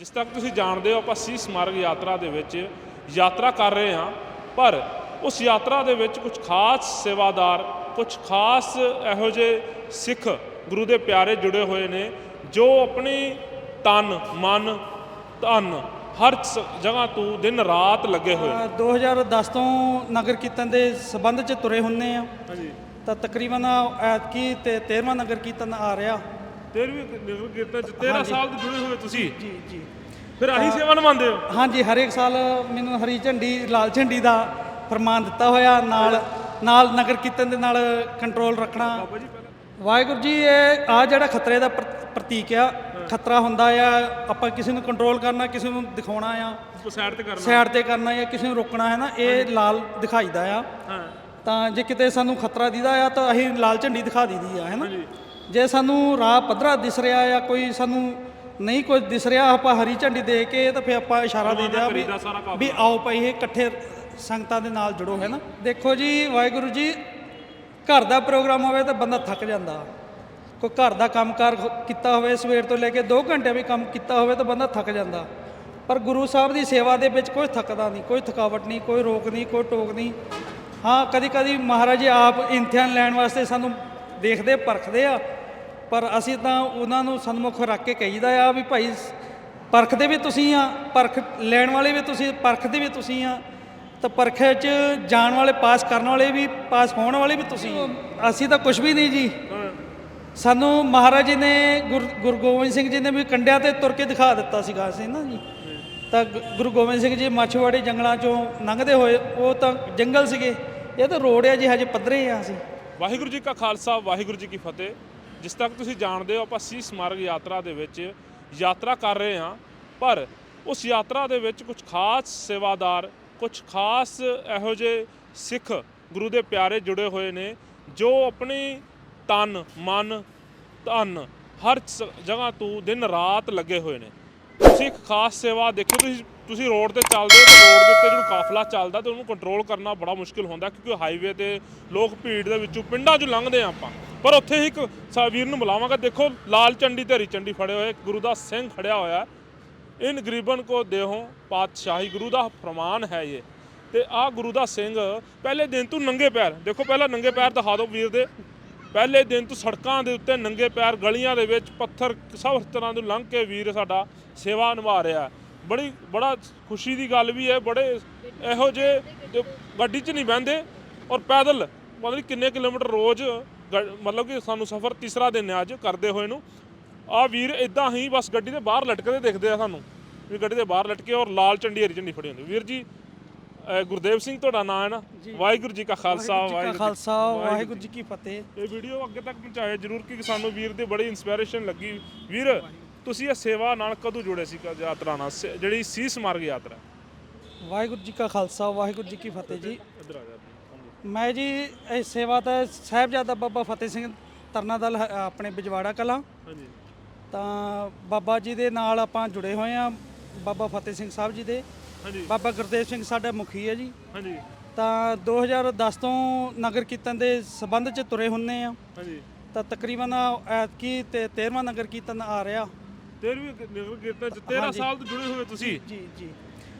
ਜਿਸ ਤੱਕ ਤੁਸੀਂ ਜਾਣਦੇ ਹੋ ਆਪਾਂ ਸੀਸ ਮਾਰਗ ਯਾਤਰਾ ਦੇ ਵਿੱਚ ਯਾਤਰਾ ਕਰ ਰਹੇ ਹਾਂ ਪਰ ਉਸ ਯਾਤਰਾ ਦੇ ਵਿੱਚ ਕੁਝ ਖਾਸ ਸੇਵਾਦਾਰ ਕੁਝ ਖਾਸ ਇਹੋ ਜਿਹੇ ਸਿੱਖ ਗੁਰੂ ਦੇ ਪਿਆਰੇ ਜੁੜੇ ਹੋਏ ਨੇ ਜੋ ਆਪਣੀ ਤਨ ਮਨ ਧਨ ਹਰ ਸ- ਜਗ੍ਹਾ ਤੋਂ ਦਿਨ ਰਾਤ ਲੱਗੇ ਹੋਏ ਨੇ। ਅ, 2010 ਤੋਂ ਨਗਰ ਕੀਰਤਨ ਦੇ ਸਬੰਧ ਚ ਤੁਰੇ ਹੁੰਨੇ ਆ। ਹਾਂਜੀ। ਤਾਂ ਤਕਰੀਬਨ ਐਤਕੀ ਤੇ 13ਵਾਂ ਨਗਰ ਕੀਰਤਨ ਆ ਰਿਹਾ। ਤੇਰਵੀਂ ਨਗਰ ਕੀਰਤਨ ਚ 13 ਸਾਲ ਤੋਂ ਜੁੜੇ ਹੋਏ ਤੁਸੀਂ। ਜੀ ਜੀ। ਫਿਰ ਆਹੀ ਸੇਵਾ ਨਿਭਾਉਂਦੇ ਹੋ? ਹਾਂਜੀ ਹਰੇਕ ਸਾਲ ਮੈਨੂੰ ਹਰੀ ਝੰਡੀ ਲਾਲ ਝੰਡੀ ਦਾ ਫਰਮਾਨ ਦਿੱਤਾ ਹੋਇਆ। ਨਾਲ ਨਾਲ ਨਗਰ ਕੀਰਤਨ ਦੇ ਨਾਲ ਕੰਟਰੋਲ ਰੱਖਣਾ। ਵਾਹਿਗੁਰੂ ਜੀ ਇਹ ਆ ਜਿਹੜਾ ਖਤਰੇ ਦਾ ਪ੍ਰ- ਪ੍ਰਤੀਕ ਆ। ਖਤਰਾ ਹੁੰਦਾ ਆ ਆਪਾਂ ਕਿਸੇ ਨੂੰ ਕੰਟਰੋਲ ਕਰਨਾ ਕਿਸੇ ਨੂੰ ਦਿਖਾਉਣਾ ਆ। ਸਾਈਡ ਤੇ ਕਰਨਾ। ਸਾਈਡ ਤੇ ਕਰਨਾ ਜਾਂ ਕਿਸੇ ਨੂੰ ਰੋਕਣਾ ਹੈ ਨਾ ਇਹ ਲਾਲ ਦਿਖਾਈਦਾ ਆ। ਹਾਂ। ਤਾਂ ਜੇ ਕਿਤੇ ਸਾਨੂੰ ਖਤਰਾ ਦੀਦਾ ਆ ਤਾਂ ਅਸੀਂ ਲਾਲ ਝੰਡੀ ਦਿਖਾ ਦਈਦੀ ਆ ਹੈ ਨਾ। ਜੇ ਸਾਨੂੰ ਰਾਹ ਪੱਧਰਾ ਦਿਸ ਰਿਹਾ ਆ ਕੋਈ ਸਾਨੂੰ ਨਹੀਂ ਕੁਝ ਦਿਸ ਰਿਹਾ ਆਪਾਂ ਹਰੀ ਝੰਡੀ ਦੇ ਕੇ ਤਾਂ ਫਿਰ ਆਪਾਂ ਇਸ਼ਾਰਾ ਦੇ ਦਿਆ ਵੀ ਕੰਮ ਆਓ ਭਾਈ ਇਹ ਇਕੱਠੇ ਸੰਗਤਾਂ ਦੇ ਨਾਲ ਜੁੜੋ ਹੈ ਨਾ? ਦੇਖੋ ਜੀ ਵਾਹਿਗੁਰੂ ਜੀ ਘਰ ਦਾ ਪ੍ਰੋਗਰਾਮ ਹੋਵੇ ਤਾਂ ਬੰਦਾ ਥੱਕ ਜਾਂਦਾ। ਕੋਈ ਘਰ ਦਾ ਕੰਮਕਾਰ ਹੋ- ਕੀਤਾ ਹੋਵੇ ਸਵੇਰ ਤੋਂ ਲੈ ਕੇ 2 ਘੰਟੇ ਵੀ ਕੰਮ ਕੀਤਾ ਹੋਵੇ ਤਾਂ ਬੰਦਾ ਥੱਕ ਜਾਂਦਾ। ਪਰ ਗੁਰੂ ਸਾਹਿਬ ਦੀ ਸੇਵਾ ਦੇ ਵਿੱਚ ਕੋਈ ਥੱਕਦਾ ਨਹੀਂ ਕੋਈ ਥਕਾਵਟ ਨਹੀਂ ਕੋਈ ਰੋਕ ਨਹੀਂ ਕੋਈ ਟੋਕ ਨਹੀਂ। ਹਾਂ ਕਦੀ ਕਦੀ ਮਹਾਰਾਜ ਆਪ ਇਮਤਿਹਾਨ ਲੈਣ ਵਾਸਤੇ ਸਾਨੂੰ ਦੇਖਦੇ ਪਰਖਦੇ ਆ। ਪਰ ਅਸੀਂ ਤਾਂ ਉਹਨਾਂ ਨੂੰ ਸਨਮੁਖ ਰੱਖ ਕੇ ਕਹੀਦਾ ਆ ਵੀ ਭਾਈ, ਪਰਖਦੇ ਵੀ ਤੁਸੀਂ ਆ, ਪਰਖ ਲੈਣ ਵਾਲੇ ਵੀ ਤੁਸੀਂ, ਪਰਖਦੇ ਵੀ ਤੁਸੀਂ ਆ। ਤਾਂ ਪਰਖੇ 'ਚ ਜਾਣ ਵਾਲੇ, ਪਾਸ ਕਰਨ ਵਾਲੇ ਵੀ, ਪਾਸ ਹੋਣ ਵਾਲੇ ਵੀ ਤੁਸੀਂ। ਅਸੀਂ ਤਾਂ ਕੁਝ ਵੀ ਨਹੀਂ ਜੀ। ਸਾਨੂੰ ਮਹਾਰਾਜ ਜੀ ਨੇ, ਗੁਰ, ਗੁਰੂ ਗੋਬਿੰਦ ਸਿੰਘ ਜੀ ਨੇ ਵੀ ਕੰਡਿਆਂ ਤੇ ਤੁਰ ਕੇ ਦਿਖਾ ਦਿੱਤਾ ਸੀਗਾ ਅਸੀਂ ਨਾ ਜੀ। ਤਾਂ ਗੁਰੂ ਗੋਬਿੰਦ ਸਿੰਘ ਜੀ ਮੱਛਵਾੜੇ ਜੰਗਲਾਂ ਚੋਂ ਲੰਘਦੇ ਹੋਏ, ਉਹ ਤਾਂ ਜੰਗਲ ਸੀਗੇ। ਇਹ ਤਾਂ ਰੋਡ ਆ ਜੀ, ਹਜੇ ਪੱਧਰੇ ਆ ਅਸੀਂ। ਵਾਹਿਗੁਰੂ ਜੀ ਕਾ ਖਾਲਸਾ, ਵਾਹਿਗੁਰੂ ਜੀ ਕੀ ਫਤਿਹ। ਜਿਸ ਤੱਕ ਤੁਸੀਂ ਜਾਣਦੇ ਹੋ, ਆਪਾਂ ਸੀ ਮਾਰਗ ਯਾਤਰਾ ਦੇ ਵਿੱਚ ਯਾਤਰਾ ਕਰ ਰਹੇ ਹਾਂ, ਪਰ ਉਸ ਯਾਤਰਾ ਦੇ ਵਿੱਚ ਕੁਝ ਖਾਸ ਸੇਵਾਦਾਰ ਕੁਝ ਖਾਸ ਇਹੋ ਜਿਹੇ ਸਿੱਖ ਗੁਰੂ ਦੇ ਪਿਆਰੇ ਜੁੜੇ ਹੋਏ ਨੇ, ਜੋ ਆਪਣੀ ਤਨ, ਮਨ, ਧਨ ਹਰ ਸ- ਜਗ੍ਹਾ ਤੋਂ ਦਿਨ ਰਾਤ ਲੱਗੇ ਹੋਏ ਨੇ। ਤੁਸੀਂ ਇੱਕ ਖਾਸ ਸੇਵਾ ਦੇਖੋ, ਤੁਸੀਂ ਤੁਸੀਂ ਰੋਡ ਤੇ ਚੱਲਦੇ ਹੋ ਤੇ ਰੋਡ ਦੇ ਉੱਤੇ ਜਦੋਂ ਕਾਫਲਾ ਚੱਲਦਾ ਤੇ ਉਹਨੂੰ ਕੰਟਰੋਲ ਕਰਨਾ ਬੜਾ ਮੁਸ਼ਕਿਲ ਹੁੰਦਾ, ਕਿਉਂਕਿ ਹਾਈਵੇ ਤੇ ਲੋਕ ਭੀੜ ਦੇ ਵਿੱਚੋਂ ਪਿੰਡਾਂ 'ਚੋਂ ਲੰਘਦੇ ਆ ਆਪਾਂ। ਪਰ ਉੱਥੇ ਹੀ ਇੱਕ ਸਾ- ਵੀਰ ਨੂੰ ਬੁਲਾਵਾਂਗਾ। ਦੇਖੋ, ਲਾਲ ਚੰਡੀ ਤੇ ਹਰੀ ਚੰਡੀ ਫੜੇ ਹੋਏ, ਗੁਰੂ ਦਾ ਸਿੰਘ ਖੜਿਆ ਹੋਇਆ ਇਨ ਗਰੀਬਨ ਕੋ ਦੇਹੋ ਪਾਤਸ਼ਾਹੀ, ਗੁਰੂ ਦਾ ਫਰਮਾਨ ਹੈ ਇਹ। ਤੇ ਆ ਗੁਰੂ ਦਾ ਸਿੰਘ, ਪਹਿਲੇ ਦਿਨ ਤੋਂ ਨੰਗੇ ਪੈਰ, ਦੇਖੋ ਪਹਿਲਾਂ ਨੰਗੇ ਪੈਰ ਦਿਖਾ ਦਿਓ ਵੀਰ ਦੇ। ਪਹਿਲੇ ਦਿਨ ਤੋਂ ਸੜਕਾਂ ਦੇ ਉੱਤੇ ਨੰਗੇ ਪੈਰ, ਗਲੀਆਂ ਦੇ ਵਿੱਚ ਪੱਥਰ, ਸਭ ਤਰ੍ਹਾਂ ਨੂੰ ਲੰਘ ਕੇ ਵੀਰ ਸਾਡਾ ਸੇਵਾ ਨਿਭਾ ਰਿਹਾ ਬੜੀ, ਬੜਾ ਖੁਸ਼ੀ ਦੀ ਗੱਲ ਵੀ ਹੈ, ਬੜੇ ਇਹੋ ਜਿਹੇ ਗੱਡੀ 'ਚ ਨਹੀਂ ਬਹਿੰਦੇ ਔਰ ਪੈਦਲ, ਪਤਾ ਨਹੀਂ ਕਿੰਨੇ ਕਿਲੋਮੀਟਰ ਰੋਜ਼ ਮਤਲਬ ਕਿ ਸਾਨੂੰ ਸਫ਼ਰ ਤੀਸਰਾ ਦਿਨ ਹੈ ਅੱਜ ਕਰਦੇ ਹੋਏ ਨੂੰ। ਆ ਵੀਰ ਇਦਾਂ ਹੀ ਬਸ ਗੱਡੀ ਦੇ ਬਾਹਰ ਲਟਕਦੇ ਦਿਖਦੇ ਆ ਸਾਨੂੰ ਵੀ ਗੱਡੀ ਦੇ ਬਾਹਰ ਲਟਕੇ ਔਰ ਲਾਲ ਚੰਡੀ ਹਰੀ ਝੰਡੀ ਫੜੀ ਹੁੰਦੀ। ਵੀਰ ਜੀ ਅਹ ਗੁਰਦੇਵ ਸਿੰਘ ਤੁਹਾਡਾ ਨਾਮ ਹੈ ਨਾ? ਵਾਹਿਗੁਰੂ ਜੀ ਕਾ ਖਾਲਸਾ ਵਾਹਿਗੁਰੂ ਜੀ ਕਾ ਵਾਹਿਗੁਰੂ ਖਾਲਸਾ ਵਾਹਿਗੁਰੂ ਜੀ ਕੀ ਫਤਿਹ। ਇਹ ਵੀਡੀਓ ਅੱਗੇ ਤੱਕ ਪਹੁੰਚਾਇਆ ਜਰੂਰ ਕਿ ਸਾਨੂੰ ਵੀਰ ਦੀ ਬੜੀ ਇਨਸਪੀਰੇਸ਼ਨ ਲੱਗੀ। ਵੀਰ ਤੁਸੀਂ ਇਹ ਸੇਵਾ ਨਾਲ ਕਦੋਂ ਜੁੜੇ ਸੀ ਕ- ਯਾਤਰਾ ਨਾਲ? ਸ- ਜਿਹੜੀ ਸੀਸ ਮਾਰਗ ਯਾਤਰਾ। ਵਾਹਿਗੁਰੂ ਜੀ ਕਾ ਖਾਲਸਾ ਵਾਹਿਗੁਰੂ ਜੀ ਕੀ ਫਤਿਹ ਜੀ। ਇੱਧਰ ਆ ਜਾ। ਮੈਂ ਜੀ ਇਹ ਸੇਵਾ ਤਾਂ ਸਾਹਿਬਜ਼ਾਦਾ ਬਾਬਾ ਫਤਿਹ ਸਿੰਘ ਤਰਨਾ ਦਲ ਹ- ਆਪਣੇ ਬਿਜਵਾੜਾ ਕਲਾਂ। ਹਾਂਜੀ। ਤਾਂ ਬਾਬਾ ਜੀ ਦੇ ਨਾਲ ਆਪਾਂ ਜੁੜੇ ਹੋਏ ਆ ਬਾਬਾ ਫਤਿਹ ਸਿੰਘ ਸਾਹਿਬ ਜੀ ਦੇ। ਹਾਂਜੀ। ਬਾਬਾ ਗੁਰਦੇਵ ਸਿੰਘ ਸਾਡਾ ਮੁਖੀ ਹੈ ਜੀ। ਹਾਂਜੀ। ਤਾਂ 2010 ਤੋਂ ਨਗਰ ਕੀਰਤਨ ਦੇ ਸਬੰਧ ਚ ਤੁਰੇ ਹੁੰਨੇ ਆ। ਹਾਂਜੀ। ਤਾਂ ਤਕਰੀਬਨ ਐਤਕੀ ਤੇ 13ਵਾਂ ਨਗਰ ਕੀਰਤਨ ਆ ਰਿਹਾ। ਤੇਰਵੀਂ ਨਗਰ ਕੀਰਤਨ ਚ 13 ਸਾਲ ਤੋਂ ਜੁੜੇ ਹੋਏ ਤੁਸੀਂ? ਜੀ ਜੀ।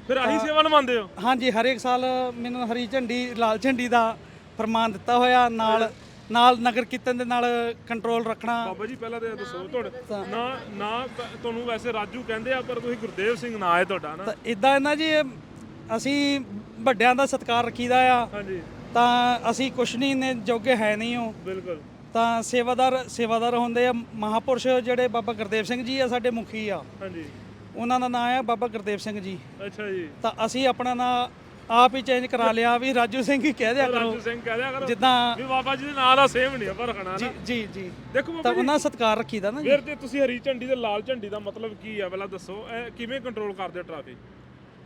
ਫਿਰ ਆਹੀ ਸੇਵਾ ਨਿਭਾਉਂਦੇ ਹੋ? ਹਾਂਜੀ ਹਰੇਕ ਸਾਲ ਮੈਨੂੰ ਹਰੀ ਝੰਡੀ ਲਾਲ ਝੰਡੀ ਦਾ ਫਰਮਾਨ ਦਿੱਤਾ ਹੋਇਆ ਨਾਲ ਨਾਲ ਨਗਰ ਕੀਰਤਨ ਦੇ ਨਾਲ ਕੰਟਰੋਲ ਰੱਖਣਾ। ਬਾਬਾ ਜੀ ਪਹਿਲਾਂ ਤੇ ਇਹ ਦੱਸੋ ਤੁਹਾਡਾ ਨਾ ਨਾ। ਤੁਹਾਨੂੰ ਵੈਸੇ ਰਾਜੂ ਕਹਿੰਦੇ ਆ ਪਰ ਤੁਸੀਂ ਗੁਰਦੇਵ ਸਿੰਘ ਨਾਂ ਹੈ ਤੁਹਾਡਾ ਨਾ। ਤਾਂ ਇਦਾਂ ਨਾ ਜੀ ਅਸੀਂ ਵੱਡਿਆਂ ਦਾ ਸਤਿਕਾਰ ਰੱਖੀਦਾ ਆ। ਹਾਂਜੀ। ਤਾਂ ਅਸੀਂ ਕੁਛ ਨਹੀਂ ਨੇ ਜੋਗੇ ਹੈ ਨਹੀਂ ਉਹ। ਬਿਲਕੁਲ। ਤਾਂ ਸੇਵਾਦਾਰ ਸੇਵਾਦਾਰ ਹੁੰਦੇ ਆ ਮਹਾਪੁਰਸ਼ ਜਿਹੜੇ ਬਾਬਾ ਗੁਰਦੇਵ ਸਿੰਘ ਜੀ ਆ ਸਾਡੇ ਮੁਖੀ ਆ। ਹਾਂਜੀ। ਉਹਨਾਂ ਦਾ ਨਾਮ ਆ ਬਾਬਾ ਗੁਰਦੇਵ ਸਿੰਘ ਜੀ। ਅੱਛਾ ਜੀ। ਤਾਂ ਅਸੀਂ ਆਪਣਾ ਨਾਂ ਆਪ ਹੀ ਚੇਂਜ ਕਰਾ ਲਿਆ ਵੀ ਰਾਜੂ ਸਿੰਘ ਹੀ ਕਹਿ ਦਿਆ ਕਰੋ। ਰਾਜੂ ਸਿੰਘ ਕਹਿ ਦਿਆ ਕਰੋ। ਜਿੱਦਾਂ ਵੀ ਬਾਬਾ ਜੀ ਦੇ ਨਾਂ ਦਾ ਸੇਮ ਨਹੀਂ ਆ ਪਰ ਰੱਖਣਾ ਜੀ ਨਾ। ਜੀ ਜੀ ਦੇਖੋ ਤਾਂ ਬਾਬਾ ਜੀ। ਉਹਨਾਂ ਸਤਿਕਾਰ ਰੱਖੀਦਾ ਨਾ ਜੀ। ਫਿਰ ਤੇ ਤੁਸੀਂ ਹਰੀ ਝੰਡੀ ਤੇ ਲਾਲ ਝੰਡੀ ਦਾ ਮਤਲਬ ਕੀ ਆ ਪਹਿਲਾਂ ਦੱਸੋ ਇਹ ਕਿਵੇਂ ਕੰਟਰੋਲ ਕਰਦੇ ਟ੍ਰੈਫਿਕ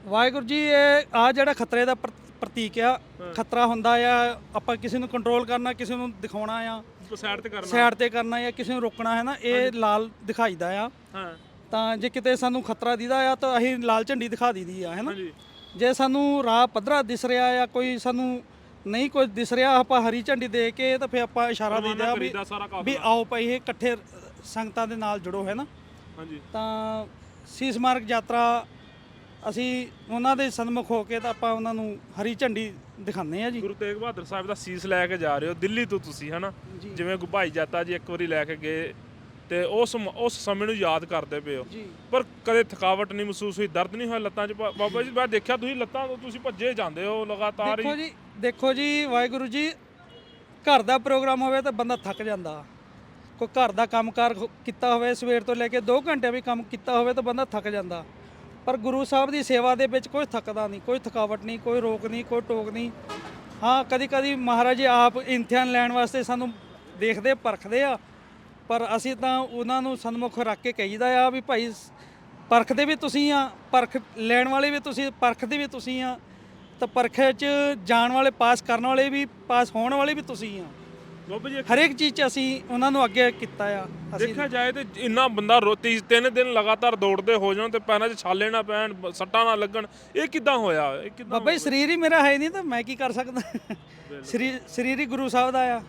ਵਾਹਿਗੁਰੂ ਜੀ ਇਹ ਆ ਜਿਹੜਾ ਖਤਰੇ ਦਾ ਪ੍ਰ- ਪ੍ਰਤੀਕ ਆ ਖਤਰਾ ਹੁੰਦਾ ਆ ਆਪਾਂ ਕਿਸੇ ਨੂੰ ਕੰਟਰੋਲ ਕਰਨਾ ਕਿਸੇ ਨੂੰ ਦਿਖਾਉਣਾ ਆ ਸਾਈਡ ਤੇ ਕਰਨਾ। ਸਾਈਡ ਤੇ ਕਰਨਾ ਜਾਂ ਕਿਸੇ ਨੂੰ ਰੋਕਣਾ ਹੈ ਨਾ ਇਹ ਲਾਲ ਦਿਖਾਈਦਾ ਆ। ਹਾਂ। ਤਾਂ ਜੇ ਕਿਤੇ ਸਾਨੂੰ ਖਤਰਾ ਦੀਦਾ ਆ ਤਾਂ ਅਸੀਂ ਲਾਲ ਝੰਡੀ ਦਿਖਾ ਦਈਦੀ ਆ ਹੈ ਨਾ ਹਾਂਜੀ। ਜੇ ਸਾਨੂੰ ਰਾਹ ਪੱਧਰਾ ਦਿਸ ਰਿਹਾ ਆ ਕੋਈ ਸਾਨੂੰ ਨਹੀਂ ਕੁਝ ਦਿਸ ਰਿਹਾ ਆਪਾਂ ਹਰੀ ਝੰਡੀ ਦੇ ਕੇ ਤਾਂ ਫਿਰ ਆਪਾਂ ਇਸ਼ਾਰਾ ਦੇ ਦਿਆ ਵੀ ਆਓ ਭਾਈ ਇਹ ਇਕੱਠੇ ਸੰਗਤਾਂ ਦੇ ਨਾਲ ਜੁੜੋ ਹੈ ਨਾ ਹਾਂਜੀ। ਤਾਂ ਸੀਸ ਮਾਰਗ ਯਾਤਰਾ ਅਸੀਂ ਉਹਨਾਂ ਦੇ ਸਨਮੁਖ ਹੋ ਕੇ ਤਾਂ ਆਪਾਂ ਉਹਨਾਂ ਨੂੰ ਹਰੀ ਝੰਡੀ ਦਿਖਾਉਂਦੇ ਆ ਜੀ। ਗੁਰੂ ਤੇਗ ਬਹਾਦਰ ਸਾਹਿਬ ਦਾ ਸੀਸ ਲੈ ਕੇ ਜਾ ਰਹੇ ਹੋ ਦਿੱਲੀ ਤੋਂ ਤੁਸੀਂ ਹਨਾ? ਜਿਵੇਂ ਗੁ- ਭਾਈ ਜਾਤਾ ਜੀ ਇੱਕ ਵਾਰੀ ਲੈ ਕੇ ਗਏ ਤੇ ਉਸ ਮ- ਉਸ ਸਮੇਂ ਨੂੰ ਯਾਦ ਕਰਦੇ ਪਏ ਹੋ। ਜੀ। ਪਰ ਕਦੇ ਥਕਾਵਟ ਨਹੀਂ ਮਹਿਸੂਸ ਹੋਈ ਦਰਦ ਨਹੀਂ ਹੋਇਆ ਲੱਤਾਂ 'ਚ? ਬਾ- ਬਾਬਾ ਜੀ ਮੈਂ ਦੇਖਿਆ ਤੁਸੀਂ ਲੱਤਾਂ ਤੋਂ ਤੁਸੀਂ ਭੱਜੇ ਜਾਂਦੇ ਹੋ ਲਗਾਤਾਰ ਦੇਖੋ ਹੀ ਜੀ ਦੇਖੋ ਜੀ ਵਾਹਿਗੁਰੂ ਜੀ ਘਰ ਦਾ ਪ੍ਰੋਗਰਾਮ ਹੋਵੇ ਤਾਂ ਬੰਦਾ ਥੱਕ ਜਾਂਦਾ। ਕੋਈ ਘਰ ਦਾ ਕੰਮਕਾਰ ਹੋ- ਕੀਤਾ ਹੋਵੇ ਸਵੇਰ ਤੋਂ ਲੈ ਕੇ 2 ਘੰਟੇ ਵੀ ਕੰਮ ਕੀਤਾ ਹੋਵੇ ਤਾਂ ਬੰਦਾ ਥੱਕ ਜਾਂਦਾ। ਪਰ ਗੁਰੂ ਸਾਹਿਬ ਦੀ ਸੇਵਾ ਦੇ ਵਿੱਚ ਕੋਈ ਥੱਕਦਾ ਨਹੀਂ ਕੋਈ ਥਕਾਵਟ ਨਹੀਂ ਕੋਈ ਰੋਕ ਨਹੀਂ ਕੋਈ ਟੋਕ ਨਹੀਂ। ਹਾਂ ਕਦੀ ਕਦੀ ਮਹਾਰਾਜ ਜੀ ਆਪ ਇਮਤਿਹਾਨ ਲੈਣ ਵਾਸਤੇ ਸਾਨੂੰ ਦੇਖਦੇ ਪਰਖਦੇ ਆ। ਪਰ ਅਸੀਂ ਤਾਂ ਉਹਨਾਂ ਨੂੰ ਸਨਮੁਖ ਰੱਖ ਕੇ ਕਹੀਦਾ ਆ ਵੀ ਭਾਈ ਸ- ਪਰਖਦੇ ਵੀ ਤੁਸੀਂ ਆ ਪਰਖ ਲੈਣ ਵਾਲੇ ਵੀ ਤੁਸੀਂ ਪਰਖਦੇ ਵੀ ਤੁਸੀਂ ਆ। ਤਾਂ ਪਰਖੇ 'ਚ ਜਾਣ ਵਾਲੇ ਪਾਸ ਕਰਨ ਵਾਲੇ ਵੀ ਪਾਸ ਹੋਣ ਵਾਲੇ ਵੀ ਤੁਸੀਂ ਆ। ਬਾਬਾ ਜੀ ਇੱਕ ਹਰੇਕ ਚੀਜ਼ 'ਚ ਅਸੀਂ ਉਹਨਾਂ ਨੂੰ ਅੱਗੇ ਕੀਤਾ ਆ। ਅਸੀਂ ਦੇਖਿਆ ਜਾਏ ਤੇ ਇੰਨਾ ਬੰਦਾ ਰੋਤੀ ਤਿੰਨ ਦਿਨ ਲਗਾਤਾਰ ਦੌੜਦੇ ਹੋ ਜਾਣ ਤੇ ਪੈਰਾਂ 'ਚ ਛਾਲੇ ਨਾ ਪੈਣ ਬ- ਸੱਟਾਂ ਨਾ ਲੱਗਣ ਇਹ ਕਿੱਦਾਂ ਹੋਇਆ? ਇਹ ਕਿੱਦਾਂ ਬਾਬਾ ਜੀ ਸਰੀਰ ਹੀ ਮੇਰਾ ਹੈ ਨਹੀਂ ਤਾਂ ਮੈਂ ਕੀ ਕਰ ਸਕਦਾ? ਸਰੀਰ ਸਰੀਰ ਹੀ ਗੁਰੂ ਸਾਹਿਬ ਦਾ ਆ।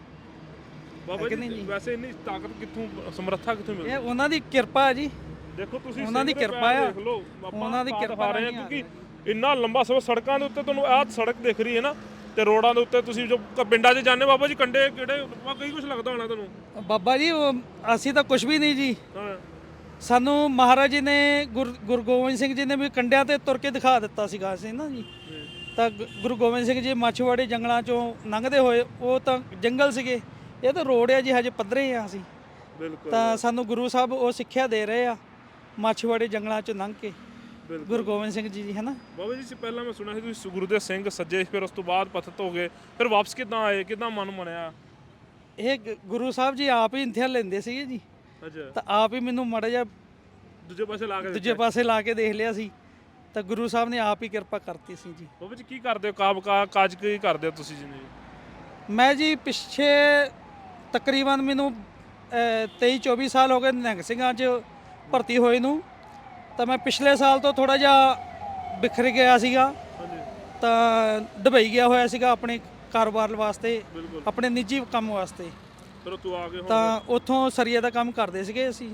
ਬਾਬਾ ਜੀ ਵੈਸੇ ਇੰਨੀ ਤਾਕਤ ਕਿੱਥੋਂ ਸਮਰੱਥਾ ਕਿੱਥੋਂ ਮਿਲਦੀ? ਇਹ ਉਹਨਾਂ ਦੀ ਕਿਰਪਾ ਹੈ ਜੀ। ਦੇਖੋ ਤੁਸੀਂ ਉਹਨਾਂ ਦੀ ਸਿੰਘ ਦੇ ਕਿਰਪਾ ਪੈਰ ਆ। ਦੇਖ ਲਓ ਆਪਾਂ ਉਹਨਾਂ ਦੀ ਤਾਂ ਕਿਰਪਾ ਦਿਖਾ ਰਹੇ ਹਾਂ ਰਾਹੀਂ ਆ। ਕਿਉਂਕਿ ਇੰਨਾ ਲੰਬਾ ਸਫ਼ਰ ਸੜਕਾਂ ਦੇ ਉੱਤੇ ਤੁਹਾਨੂੰ ਆਹ ਸੜਕ ਦਿਖ ਰਹੀ ਹੈ ਨਾ ਤੇ ਰੋਡਾਂ ਦੇ ਉੱਤੇ ਤੁਸੀਂ ਜੋ ਕ- ਪਿੰਡਾਂ 'ਚ ਜਾਂਦੇ ਬਾਬਾ ਜੀ ਕੰਡੇ ਕਿਹੜੇ ਵਾ ਕਈ ਕੁਝ ਲੱਗਦਾ ਹੋਣਾ ਤੁਹਾਨੂੰ? ਬਾਬਾ ਜੀ ਉਹ ਅਸੀਂ ਤਾਂ ਕੁਝ ਵੀ ਨਹੀਂ ਜੀ। ਹਾਂ। ਸਾਨੂੰ ਮਹਾਰਾਜ ਜੀ ਨੇ ਗੁਰ ਗੋਬਿੰਦ ਸਿੰਘ ਜੀ ਨੇ ਵੀ ਕੰਡਿਆਂ ਤੇ ਤੁਰ ਕੇ ਦਿਖਾ ਦਿੱਤਾ ਸੀਗਾ ਅਸੀਂ ਨਾ ਜੀ। ਤਾਂ ਗੁਰੂ ਗੋਬਿੰਦ ਸਿੰਘ ਜੀ ਮਾਛੀਵਾੜੇ ਜੰਗਲਾਂ ਚੋਂ ਲੰਘਦੇ ਹੋਏ ਉਹ ਤਾਂ ਜੰਗਲ ਸੀਗੇ। ਇਹ ਤਾਂ ਰੋਡ ਆ ਜੀ ਹਜੇ ਪੱਧਰੇ ਆ ਅਸੀਂ। ਬਿਲਕੁਲ। ਤਾਂ ਸਾਨੂੰ ਗੁਰੂ ਸਾਹਿਬ ਉਹ ਸਿੱਖਿਆ ਦੇ ਰਹੇ ਆ ਮਾਛੀਵਾੜੇ ਜੰਗਲਾਂ ਚੋਂ ਲੰਘ ਕੇ। ਗੁਰੂ ਗੋਬਿੰਦ ਸਿੰਘ ਜੀ ਜੀ ਹੈ ਨਾ? ਬਾਬਾ ਜੀ ਸੀ ਪਹਿਲਾਂ ਮੈਂ ਸੁਣਿਆ ਸੀ ਤੁਸੀਂ ਗੁਰੂ ਦੇ ਸਿੰਘ ਸੱਜੇ ਫਿਰ ਉਸ ਤੋਂ ਬਾਅਦ ਪਤਤ ਹੋ ਗਏ ਫਿਰ ਵਾਪਸ ਕਿੱਦਾਂ ਆਏ ਕਿੱਦਾਂ ਮਨ ਬਣਿਆ ਇਹ ਗ- ਗੁਰੂ ਸਾਹਿਬ ਜੀ ਆਪ ਹੀ ਇੰਥਿਆ ਲੈਂਦੇ ਸੀਗੇ ਜੀ। ਅੱਛਾ। ਤਾਂ ਆਪ ਹੀ ਮੈਨੂੰ ਮੜਾ ਜਿਹਾ ਦੂਜੇ ਪਾਸੇ ਲਾ ਕੇ ਦੂਜੇ ਪਾਸੇ ਲਾ ਕੇ ਦੇਖ ਲਿਆ ਸੀ। ਤਾਂ ਗੁਰੂ ਸਾਹਿਬ ਨੇ ਆਪ ਹੀ ਕਿਰਪਾ ਕਰਤੀ ਸੀ ਜੀ। ਬਾਬਾ ਜੀ ਕੀ ਕਰਦੇ ਹੋ? ਕਾਬ ਕਾ ਕਾਜ ਕੀ ਕਰਦੇ ਹੋ ਤੁਸੀਂ ਜੀ ਮੈਂ ਜੀ ਪਿੱਛੇ ਤਕਰੀਬਨ ਮੈਨੂੰ 23 24 ਸਾਲ ਹੋ ਗਏ ਨਿਹੰਗ ਸਿੰਘਾਂ 'ਚ ਭਰਤੀ ਹੋਏ ਨੂੰ। ਤਾਂ ਮੈਂ ਪਿਛਲੇ ਸਾਲ ਤੋਂ ਥੋੜਾ ਜਿਹਾ ਬਿਖਰ ਗਿਆ ਸੀਗਾ। ਤਾਂ ਦੁਬਈ ਗਿਆ ਹੋਇਆ ਸੀਗਾ ਆਪਣੇ ਕਾਰੋਬਾਰ ਵਾਸਤੇ ਆਪਣੇ ਨਿੱਜੀ ਕੰਮ ਵਾਸਤੇ। ਫਿਰ ਤੂੰ ਆ ਗਏ ਹੁਣ ਤਾਂ ਉੱਥੋਂ ਸਰੀਏ ਦਾ ਕੰਮ ਕਰਦੇ ਸੀਗੇ ਅਸੀਂ।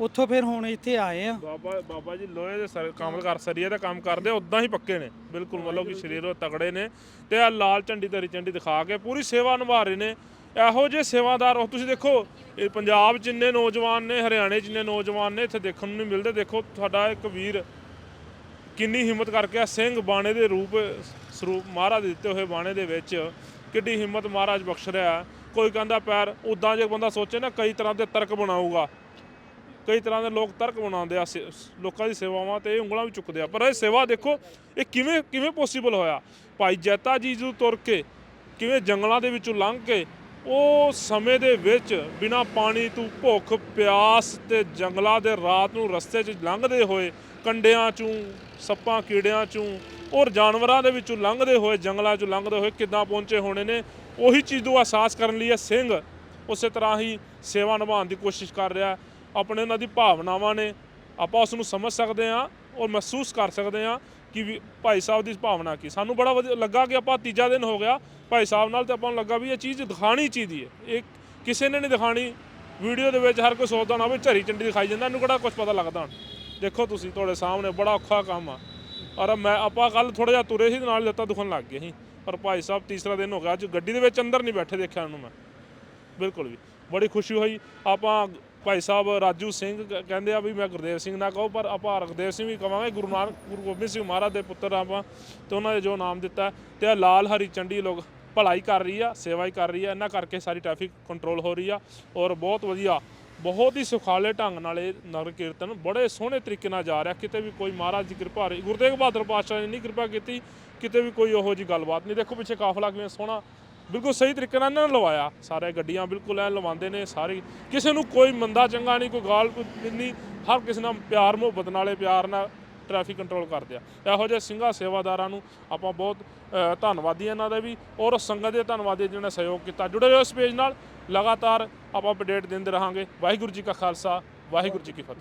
ਉੱਥੋਂ ਫਿਰ ਹੁਣ ਇੱਥੇ ਆਏ ਆ। ਬਾਬਾ ਬਾਬਾ ਜੀ ਲੋਹੇ ਦੇ ਸਰ ਕੰਮ ਕਰ ਸਰੀਏ ਦਾ ਕੰਮ ਕਰਦੇ ਉਦਾਂ ਹੀ ਪੱਕੇ ਨੇ। ਬਿਲਕੁਲ ਮਤਲਬ ਕਿ ਸਰੀਰੋਂ ਤਗੜੇ ਨੇ। ਤੇ ਆ ਲਾਲ ਝੰਡੀ ਤੇ ਹਰੀ ਝੰਡੀ ਦਿਖਾ ਕੇ ਪੂਰੀ ਸੇਵਾ ਨਿਭਾ ਰਹੇ ਨੇ। ਇਹੋ ਜਿਹੇ ਸੇਵਾਦਾਰ ਉਹ ਤੁਸੀਂ ਦੇਖੋ, ਇਹ ਪੰਜਾਬ 'ਚ ਇੰਨੇ ਨੌਜਵਾਨ ਨੇ, ਹਰਿਆਣੇ 'ਚ ਇੰਨੇ ਨੌਜਵਾਨ ਨੇ, ਇੱਥੇ ਦੇਖਣ ਨੂੰ ਨਹੀਂ ਮਿਲਦੇ। ਦੇਖੋ ਤੁਹਾਡਾ ਇੱਕ ਵੀਰ ਕਿੰਨੀ ਹਿੰਮਤ ਕਰਕੇ ਆ, ਸਿੰਘ ਬਾਣੇ ਦੇ ਰੂਪ ਸਰੂਪ ਮਹਾਰਾਜ ਦਿੱਤੇ ਹੋਏ ਬਾਣੇ ਦੇ ਵਿੱਚ। ਕਿੱਡੀ ਹਿੰਮਤ ਮਹਾਰਾਜ ਬਖਸ਼ ਰਿਹਾ ਕੋਈ ਕਹਿੰਦਾ ਪੈਰ ਉਦਾਂ ਜੇ ਬੰਦਾ ਸੋਚੇ ਨਾ, ਕਈ ਤਰ੍ਹਾਂ ਦੇ ਤਰਕ ਬਣਾਊਗਾ। ਕਈ ਤਰ੍ਹਾਂ ਦੇ ਲੋਕ ਤਰਕ ਬਣਾਉਂਦੇ ਆ, ਸੇ- ਲੋਕਾਂ ਦੀ ਸੇਵਾਵਾਂ ਤੇ ਇਹ ਉਂਗਲਾਂ ਵੀ ਚੁੱਕਦੇ ਆ। ਪਰ ਇਹ ਸੇਵਾ ਦੇਖੋ, ਇਹ ਕਿਵੇਂ ਕਿਵੇਂ ਪੋਸੀਬਲ ਹੋਇਆ? ਭਾਈ ਜੈਤਾ ਜੀ ਨੂੰ ਤੁਰ ਕੇ, ਕਿਵੇਂ ਜੰਗਲਾਂ ਦੇ ਵਿੱਚੋਂ ਲੰਘ ਕੇ ਉਹ ਸਮੇਂ ਦੇ ਵਿੱਚ ਬਿਨਾ ਪਾਣੀ ਤੋਂ ਭੁੱਖ, ਪਿਆਸ ਤੇ ਜੰਗਲਾਂ ਦੇ ਰਾਤ ਨੂੰ ਰਸਤੇ 'ਚ ਲੰਘਦੇ ਹੋਏ, ਕੰਡਿਆਂ 'ਚੋਂ, ਸੱਪਾਂ ਕੀੜਿਆਂ 'ਚੋਂ ਔਰ ਜਾਨਵਰਾਂ ਦੇ ਵਿੱਚੋਂ ਲੰਘਦੇ ਹੋਏ, ਜੰਗਲਾਂ 'ਚੋਂ ਲੰਘਦੇ ਹੋਏ ਕਿੱਦਾਂ ਪਹੁੰਚੇ ਹੋਣੇ ਨੇ, ਉਹੀ ਚੀਜ਼ ਨੂੰ ਅਹਿਸਾਸ ਕਰਨ ਲਈ ਇਹ ਸਿੰਘ ਉਸੇ ਤਰ੍ਹਾਂ ਹੀ ਸੇਵਾ ਨਿਭਾਉਣ ਦੀ ਕੋਸ਼ਿਸ਼ ਕਰ ਰਿਹਾ। ਆਪਣੇ ਉਹਨਾਂ ਦੀ ਭਾਵਨਾਵਾਂ ਨੇ, ਆਪਾਂ ਉਸ ਨੂੰ ਸਮਝ ਸਕਦੇ ਹਾਂ ਔਰ ਮਹਿਸੂਸ ਕਰ ਸਕਦੇ ਹਾਂ ਕਿ ਵੀ ਭਾਈ ਸਾਹਿਬ ਦੀ ਭਾਵਨਾ ਕੀ? ਸਾਨੂੰ ਬੜਾ ਵਧੀਆ ਲੱਗਾ ਕਿ ਆਪਾਂ ਤੀਜਾ ਦਿਨ ਹੋ ਗਿਆ। ਭਾਈ ਸਾਹਿਬ ਨਾਲ ਤੇ ਆਪਾਂ ਨੂੰ ਲੱਗਾ ਵੀ ਇਹ ਚੀਜ਼ ਦਿਖਾਣੀ ਚਾਹੀਦੀ ਹੈ। ਇਹ ਕਿਸੇ ਨੇ ਨਹੀਂ ਦਿਖਾਣੀ। ਵੀਡੀਓ ਦੇ ਵਿੱਚ ਹਰ ਕੋਈ ਸੋਚਦਾ ਹੋਣਾ ਵੀ ਝਰੀ ਚੰਡੀ ਦਿਖਾਈ ਜਾਂਦਾ। ਇਹਨੂੰ ਕਿਹੜਾ ਕੁਝ ਪਤਾ ਲੱਗਦਾ ਹੁਣ? ਦੇਖੋ ਤੁਸੀਂ, ਤੁਹਾਡੇ ਸਾਹਮਣੇ ਬੜਾ ਔਖਾ ਕੰਮ ਆ। ਔਰ ਮੈਂ, ਆਪਾਂ ਕੱਲ ਥੋੜਾ ਜਿਹਾ ਤੁਰੇ ਸੀ ਨਾਲ ਲੱਤਾਂ ਦੁਖਣ ਲੱਗ ਗਏ ਸੀ। ਪਰ ਭਾਈ ਸਾਹਿਬ ਤੀਸਰਾ ਦਿਨ ਹੋ ਗਿਆ। ਅੱਜ ਗੱਡੀ ਦੇ ਵਿੱਚ ਅੰਦਰ ਨਹੀਂ ਬੈਠੇ ਦੇਖਿਆ ਉਹਨੂੰ ਮੈਂ। ਬਿਲਕੁਲ ਵੀ। ਬੜੀ ਖੁਸ਼ੀ ਹੋਈ। ਆਪਾਂ ਭਾਈ ਸਾਹਿਬ ਰਾਜੂ ਸਿੰਘ ਕ- ਕਹਿੰਦੇ ਆ ਵੀ ਮੈਂ ਗੁਰਦੇਵ ਸਿੰਘ ਨਾ ਕਹੋ ਪਰ ਆਪਾਂ ਰਗਦੇਵ ਸਿੰਘ ਵੀ ਕਵਾਂਗੇ ਗੁਰੂ ਨਾਨਕ ਗੁਰੂ ਗੋਬਿੰਦ ਸਿੰਘ ਮਹਾਰਾਜ ਦੇ ਪੁੱਤਰ ਆਪਾਂ ਤੇ ਉਹਨਾਂ ਨੇ ਜੋ ਨਾਮ ਦਿੱਤਾ ਹੈ, ਤੇ ਇਹ ਲਾਲ ਹਰੀ ਚੰਡੀ ਲੋਕ ਭਲਾਈ ਕਰ ਰਹੀ ਆ ਸੇਵਾ ਹੀ ਕਰ ਰਹੀ ਆ ਇਹਨਾਂ ਕਰਕੇ ਸਾਰੀ ਟ੍ਰੈਫਿਕ ਕੰਟਰੋਲ ਹੋ ਰਹੀ ਆ ਔਰ ਬਹੁਤ ਵਧੀਆ ਬਹੁਤ ਹੀ ਸੁਖਾਲੇ ਢੰਗ ਨਾਲ ਇਹ ਨਗਰ ਕੀਰਤਨ ਬੜੇ ਸੋਹਣੇ ਤਰੀਕੇ ਨਾਲ ਜਾ ਰਿਹਾ ਕਿਤੇ ਵੀ ਕੋਈ ਮਹਾਰਾਜ ਦੀ ਕਿਰਪਾ ਰਹੀ ਗੁਰੂ ਤੇਗ ਬਹਾਦਰ ਪਾਤਸ਼ਾਹ ਨੇ ਨਹੀਂ ਕਿਰਪਾ ਕੀਤੀ ਕਿਤੇ ਵੀ ਕੋਈ ਉਹੋ ਜੀ ਗੱਲਬਾਤ ਨਹੀਂ ਦੇਖੋ ਪਿੱਛੇ ਕਾਫਲਾ ਕਿਵੇਂ ਸੋਹਣਾ ਬਿਲਕੁਲ ਸਹੀ ਤਰੀਕੇ ਨਾਲ ਇਹਨਾਂ ਨੇ ਲਵਾਇਆ। ਸਾਰੇ ਗੱਡੀਆਂ ਬਿਲਕੁਲ ਐ ਲਵਾਉਂਦੇ ਨੇ, ਸਾਰੇ। ਕਿਸੇ ਨੂੰ ਕੋਈ ਮੰਦਾ, ਚੰਗਾ ਨਹੀਂ, ਕੋਈ ਗਾਲ ਕੋਈ ਨਹੀਂ, ਹਰ ਕਿਸੇ ਨਾਲ ਪਿਆਰ, ਮੁਹੱਬਤ ਨਾਲੇ ਪਿਆਰ ਨਾਲ ਟ੍ਰੈਫਿਕ ਕੰਟਰੋਲ ਕਰਦੇ ਆ। ਇਹੋ ਜਿਹੇ ਸਿੰਘਾਂ ਸੇਵਾਦਾਰਾਂ ਨੂੰ ਆਪਾਂ ਬਹੁਤ ਧੰਨਵਾਦੀ ਹਾਂ ਇਹਨਾਂ ਦੇ ਵੀ, ਔਰ ਸੰਗਤ ਦੇ ਧੰਨਵਾਦੀ ਜਿਹਨਾਂ ਨੇ ਸਹਿਯੋਗ ਕੀਤਾ। ਜੁੜੇ ਰਹੋ ਇਸ ਪੇਜ ਨਾਲ। ਲਗਾਤਾਰ ਆਪਾਂ ਅਪਡੇਟ ਦਿੰਦੇ ਰਹਾਂਗੇ। ਵਾਹਿਗੁਰੂ ਜੀ ਕਾ ਖਾਲਸਾ, ਵਾਹਿਗੁਰੂ ਜੀ ਕੀ ਫਤਿਹ।